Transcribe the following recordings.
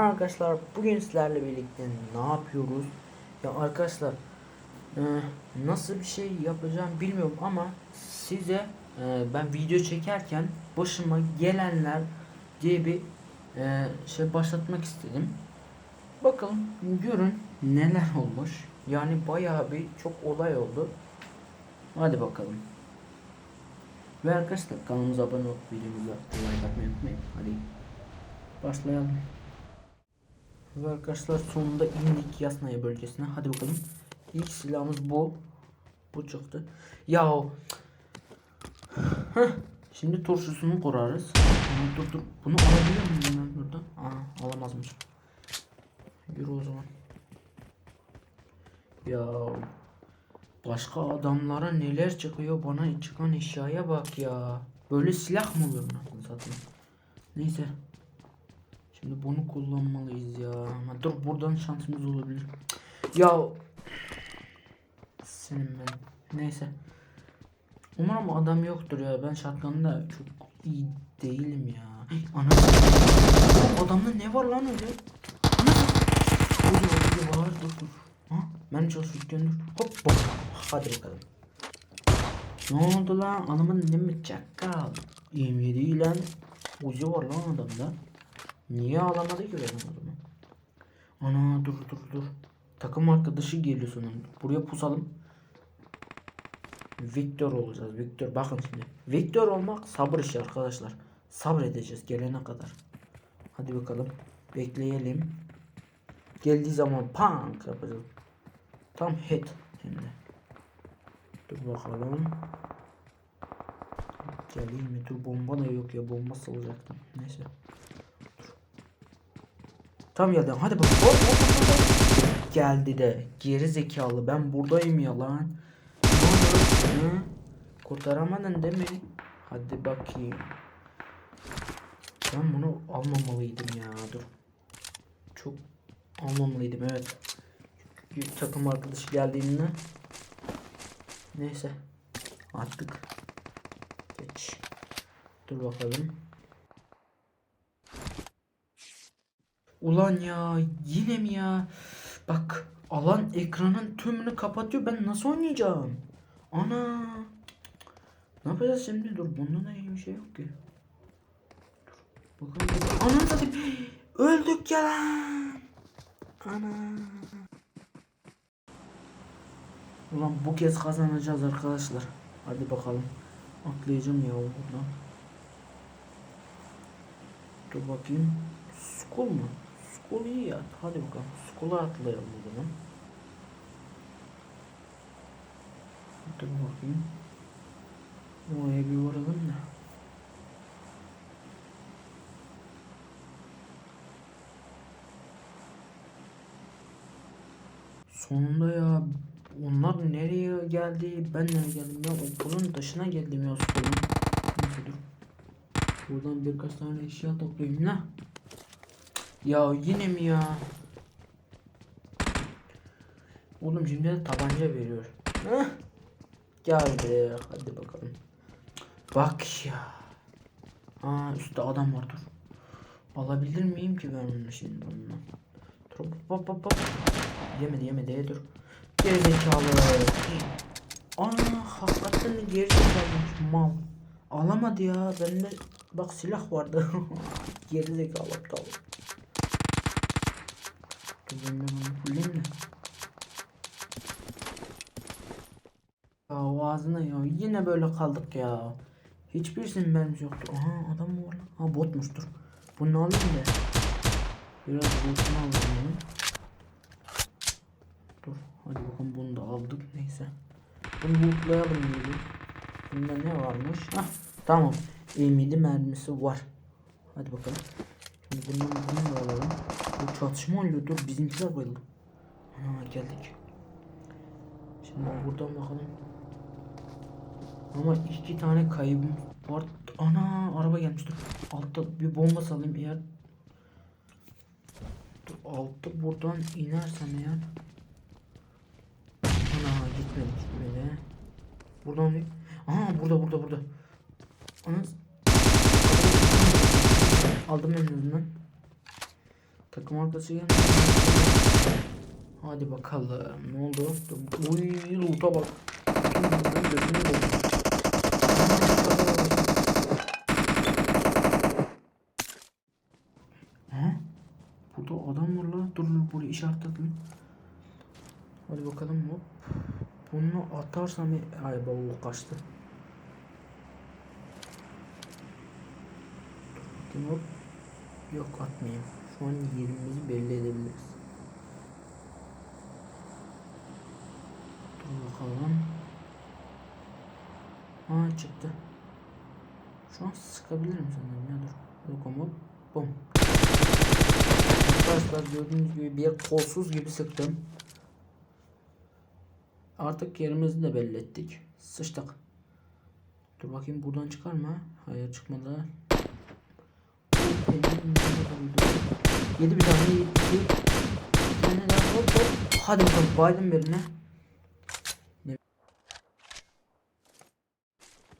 arkadaşlar bugün sizlerle birlikte ne yapıyoruz? Ya arkadaşlar e, nasıl bir şey yapacağım bilmiyorum ama size e, ben video çekerken başıma gelenler diye bir e, şey başlatmak istedim. Bakalım görün neler olmuş. Yani bayağı bir çok olay oldu. Hadi bakalım. Ve arkadaşlar kanalımıza abone olup videomuza like atmayı unutmayın. Hadi başlayalım. Ve arkadaşlar sonunda indik Yasnaya bölgesine. Hadi bakalım. İlk silahımız bu. Bu çıktı. Ya Heh. Şimdi turşusunu kurarız. Ama dur dur. Bunu alabilir miyim ben buradan? Aa alamazmış. Yürü o zaman. Ya başka adamlara neler çıkıyor bana çıkan eşyaya bak ya. Böyle silah mı olur nasıl satayım? Neyse. Şimdi bunu kullanmalıyız ya. Ama dur buradan şansımız olabilir. Ya senin ben. Neyse. Umarım adam yoktur ya. Ben şatkanında çok iyi değilim ya. Ana. Adamda ne var lan öyle? Ana. Öyle öyle var. Dur dur. Ha? Ben çalışırken dur. Hop hop. Hadi bakalım. Ne oldu lan? Adamın ne mi çakal? M7 lan. Uzi var lan adamda. Niye alamadı ki benim adamı? Ana dur dur dur. Takım arkadaşı geliyor sonunda. Buraya pusalım. Victor olacağız. Victor bakın şimdi. Victor olmak sabır işi arkadaşlar. Sabredeceğiz gelene kadar. Hadi bakalım. Bekleyelim. Geldiği zaman punk yapacağız. Tam hit şimdi. Dur bakalım. Geleyim mi? Dur bomba da yok ya. Bomba salacaktım. Neyse. Tam geldi. Hadi bakalım. Hop, hop, hop, hop. Geldi de. Geri zekalı. Ben buradayım ya lan. Hı? Kurtaramadın değil mi? Hadi bakayım. Ben bunu almamalıydım ya. Dur. Çok almamalıydım evet. Çünkü takım arkadaşı geldiğinde neyse attık. Geç. Dur bakalım. Ulan ya yine mi ya? Bak alan ekranın tümünü kapatıyor. Ben nasıl oynayacağım? Ana. Ne yapacağız şimdi? Dur bunda da iyi bir şey yok ki. Dur. Bakalım. Ana satayım. Öldük ya lan. Ana. Ulan bu kez kazanacağız arkadaşlar. Hadi bakalım. Atlayacağım ya buradan. Dur bakayım. School mu? School iyi ya. Hadi bakalım. School'a atlayalım o zaman. Dur bakayım. Oraya bir varalım da. Sonunda ya onlar nereye geldi ben nereye geldim ya okulun dışına geldim ya okulun. Neyse dur. Buradan birkaç tane eşya toplayayım la. Ya yine mi ya? Oğlum şimdi de tabanca veriyor. Heh. Geldi hadi bakalım. Bak ya. Aa üstte adam var dur. Alabilir miyim ki ben bunu şimdi bundan? Dur hop hop hop. Yemedi yemedi dur. Gerizekalı. Ana hakikaten gerizekalıymış mal. Alamadı ya. Bende bak silah vardı. Gerizekalı aptal. Dur ben bunu fullayayım da. Ya o ağzına ya. Yine böyle kaldık ya. Hiçbirisinin mermisi yoktu. Aha adam mı var lan? Ha botmuştur. Bunu alayım da. Biraz botunu alayım bunu. Dur. Hadi bakalım bunu da aldık. Neyse. Bunu lootlayalım gibi. Bunda ne varmış? Hah tamam. M7 mermisi var. Hadi bakalım. Şimdi bundan bunu da alalım. Bu çatışma oluyor. Dur bizimkiler bayıldı. Ana geldik. Şimdi buradan bakalım. Ama iki tane kaybım var. Ana araba gelmiştir. Altta bir bomba salayım eğer. Dur, altta buradan inersem eğer. Ana gitmedi gitmedi. Buradan bir... Aha burada burada burada. Ana... Aldım en azından. Takım arkası geldi. Hadi bakalım. Ne oldu? Uy loot'a bak. He? Burada adam var la. Dur dur buraya işaretledim. Hadi bakalım hop. Bunu atarsam ay baba kaçtı. Hop. Yok atmayayım. Şu an yerimizi belli edebiliriz. Dur bakalım. Ha çıktı. Şu an sıkabilirim sanırım ya dur. Yok ama bum. Arkadaşlar gördüğünüz gibi bir kolsuz gibi sıktım. Artık yerimizi de belli ettik. Sıçtık. Dur bakayım buradan çıkar mı? Hayır çıkmadı. Yedi bir tane yedi. Daha hop hop. Hadi bakalım baydım birine. Ne-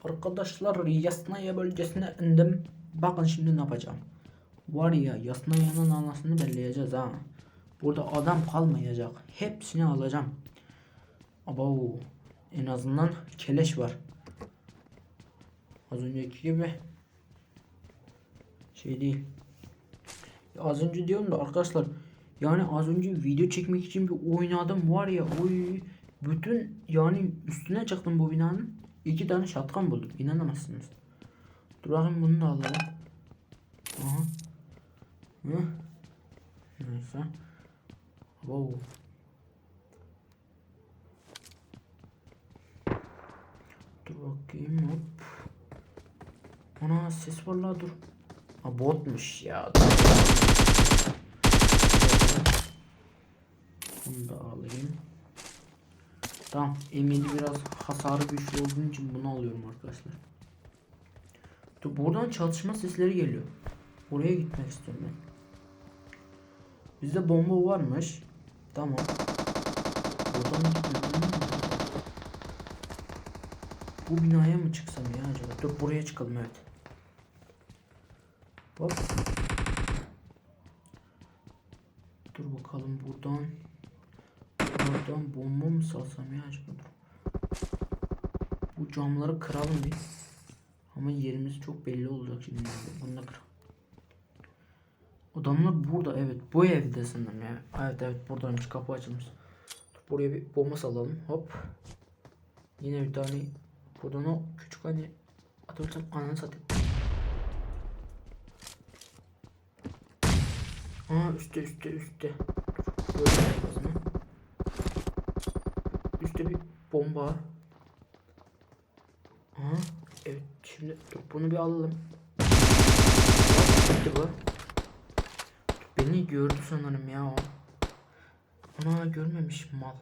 Arkadaşlar Yasnaya bölgesine indim. Bakın şimdi ne yapacağım. Var ya Yasnaya'nın anasını belleyeceğiz ha. Burada adam kalmayacak. Hepsini alacağım. Abo en azından keleş var. Az önceki gibi şey değil. Ya az önce diyorum da arkadaşlar yani az önce video çekmek için bir oynadım var ya oy bütün yani üstüne çıktım bu binanın iki tane şatkan buldum inanamazsınız. Dur bakayım bunu da alalım. Aha. Hı. Neyse. Wow. Dur bakayım hop. Ana ses var la dur. Ha botmuş ya. Bunu da alayım. Tamam. M7 biraz hasarı güçlü olduğu için bunu alıyorum arkadaşlar. Dur buradan çatışma sesleri geliyor. Oraya gitmek istiyorum ben. Bizde bomba varmış. Tamam. Buradan. Bu binaya mı çıksam ya acaba? Dur buraya çıkalım evet. Hop. Dur bakalım buradan. Buradan bomba mı salsam ya acaba? Bu camları kıralım bir. Ama yerimiz çok belli olacak şimdi. Bunu da kır. Adamlar burada evet. Bu evde sanırım ya. Evet evet buradaymış kapı açılmış. Buraya bir bomba salalım. Hop. Yine bir tane buradan o küçük hani atırsam ananı satayım. Aa üstte üstte üstte. Böyle. Üstte bir bomba. Aha evet şimdi dur bunu bir alalım. Gitti bu. Beni gördü sanırım ya o. Ana görmemiş mal.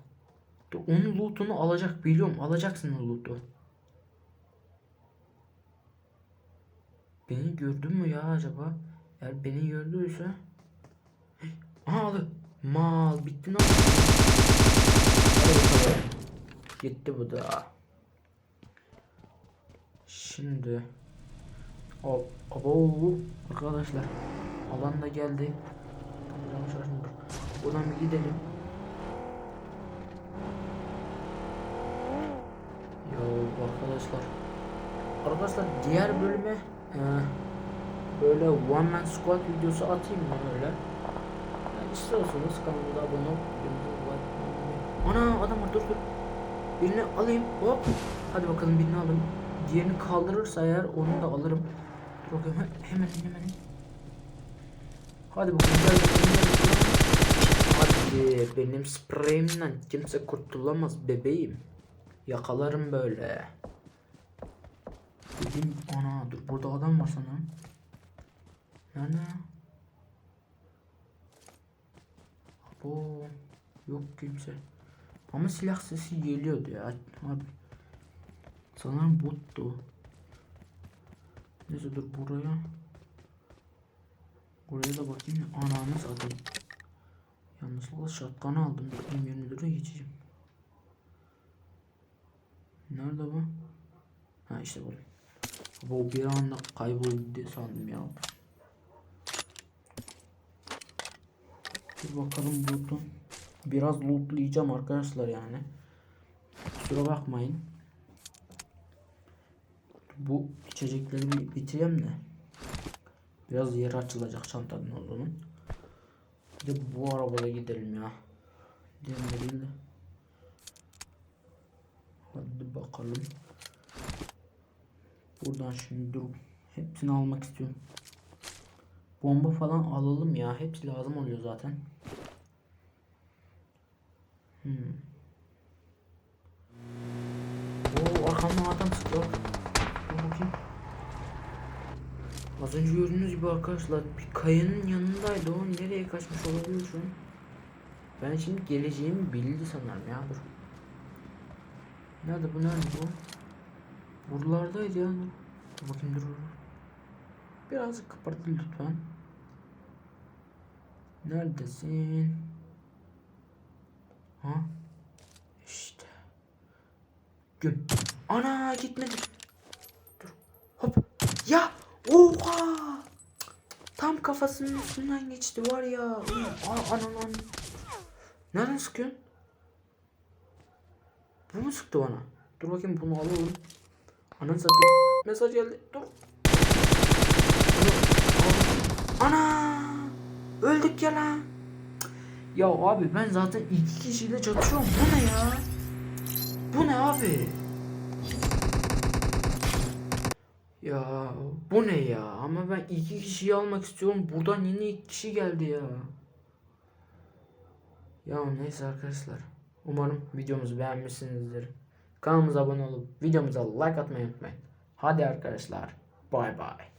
Dur, onun lootunu alacak biliyorum. Alacaksın lootu. Beni gördü mü ya acaba? Eğer beni gördüyse Aha. Mal bitti ne. Gitti bu da. Şimdi o abo arkadaşlar alan da geldi. Buradan bir gidelim. Yo arkadaşlar. Arkadaşlar diğer bölüme e, böyle one man squad videosu atayım mı öyle? İstiyorsanız kanalımıza abone atmayı- Ana adam var dur dur. Birini alayım hop. Hadi bakalım birini alayım. Diğerini kaldırırsa eğer onu da alırım. Dur bakayım he- hemen hemen. Hadi bakalım. Hadi benim spreyimden kimse kurtulamaz bebeğim. Yakalarım böyle. Dedim ana dur burada adam var sanırım. Nerede? Abo yok kimse. Ama silah sesi geliyordu ya. Abi. Sanırım bottu. Neyse dur buraya. Buraya da bakayım. Ananı satayım. Yanlışlıkla şatkanı aldım. Dur M24'e geçeceğim. Nerede bu? Ha işte bu. Bu bir anda kayboldu diye sandım ya. Dur bakalım loot'un. Biraz lootlayacağım arkadaşlar yani. Kusura bakmayın. Bu içecekleri bir bitireyim de. Biraz yeri açılacak çantanın olduğunun. Bir de bu arabada gidelim ya. Diğerine değil de. Hadi bakalım. Buradan şimdi dur. Hepsini almak istiyorum. Bomba falan alalım ya. Hepsi lazım oluyor zaten. Hmm. Oo arkamdan adam çıktı. Dur bakayım. Az önce gördüğünüz gibi arkadaşlar bir kayanın yanındaydı. O nereye kaçmış olabilir şu an? Ben şimdi geleceğimi bildi sanırım ya dur. Nerede bu nerede bu? Buralardaydı ya. Dur. Bakayım dur. Birazcık kapattı lütfen. Neredesin? Ha? İşte. Güm. Ana gitmedi. Dur. Hop. Ya. Oha. Tam kafasının üstünden geçti var ya. Aa, anan Nereden sıkıyorsun? Bu mu sıktı bana? Dur bakayım bunu alalım. Ananı satayım. Mesaj geldi. Dur. Ana! Öldük ya lan. Ya abi ben zaten iki kişiyle çatışıyorum. Bu ne ya? Bu ne abi? Ya bu ne ya? Ama ben iki kişiyi almak istiyorum. Buradan yine iki kişi geldi ya. Ya neyse arkadaşlar. Umarım videomuzu beğenmişsinizdir. Kanalımıza abone olup videomuza like atmayı unutmayın. Hadi arkadaşlar. Bay bay.